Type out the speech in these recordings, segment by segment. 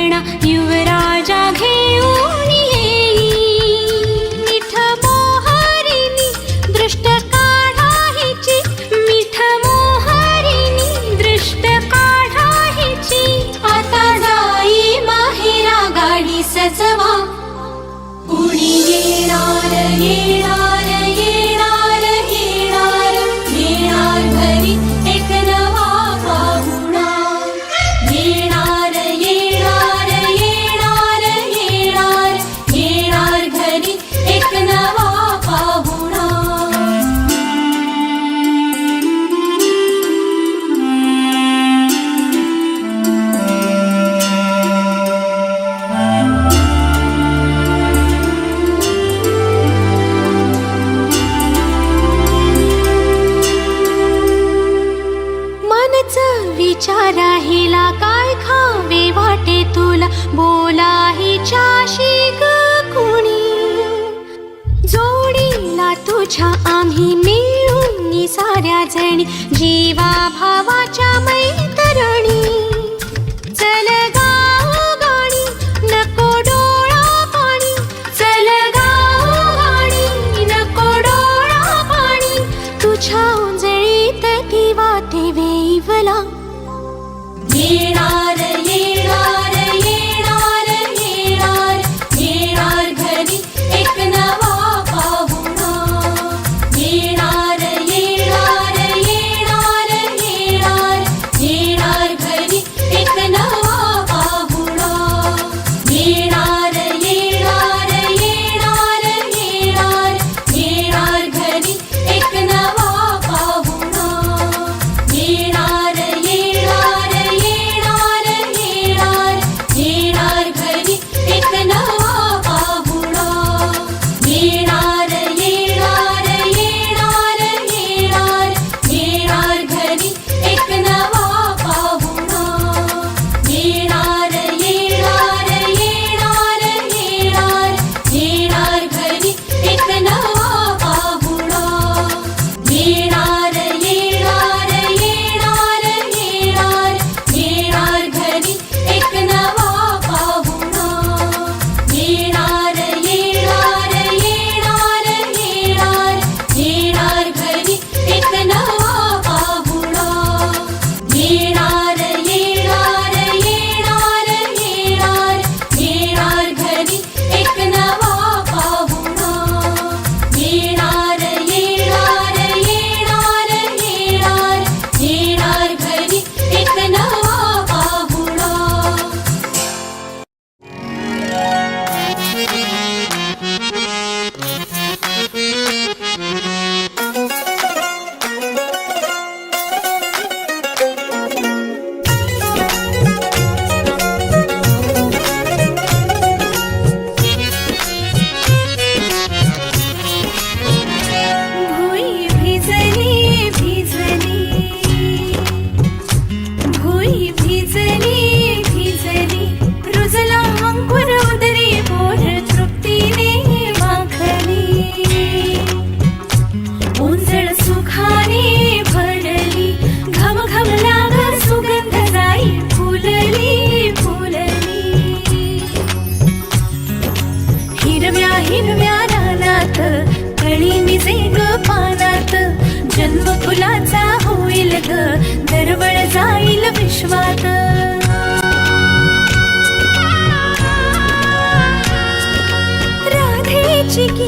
ಯುವರಾಣ ಯುವರಾಣ आम्ही मिळून साऱ्या जणी जीवा भावाच्या मैतरणी. ग दरवळ जाईल विश्वात. राधेची की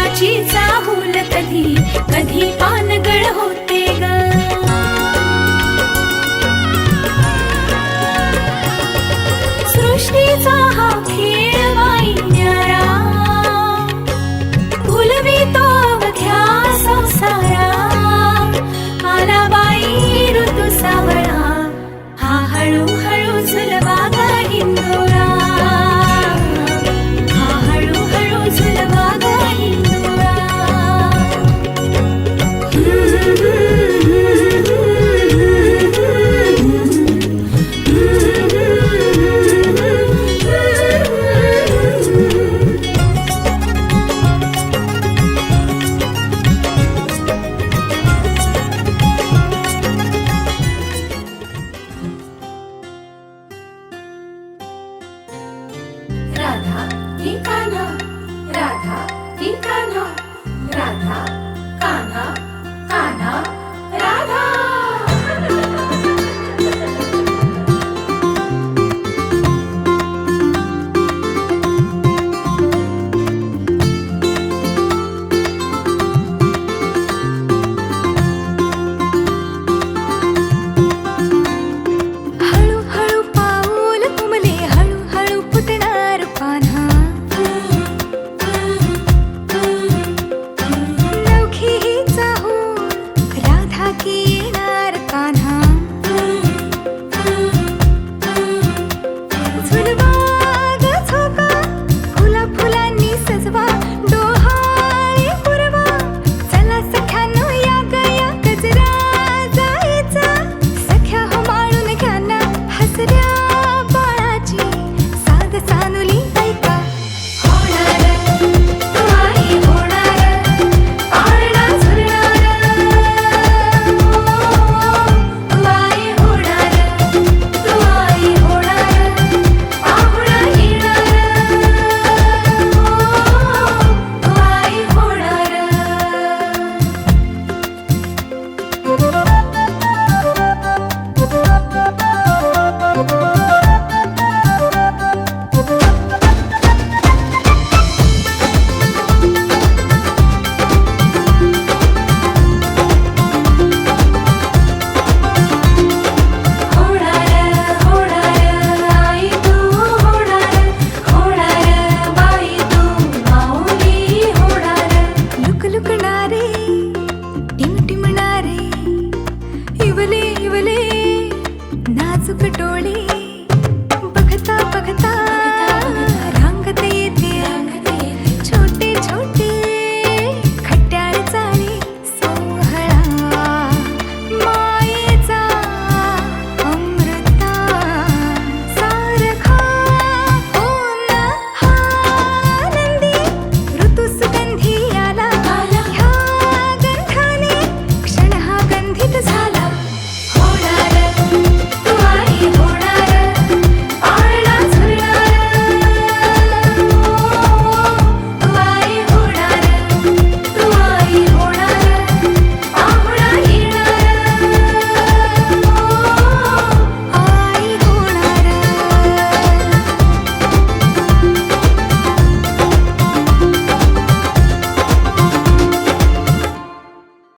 सोन्याची चाहूल कधी? कधी पानगळ होत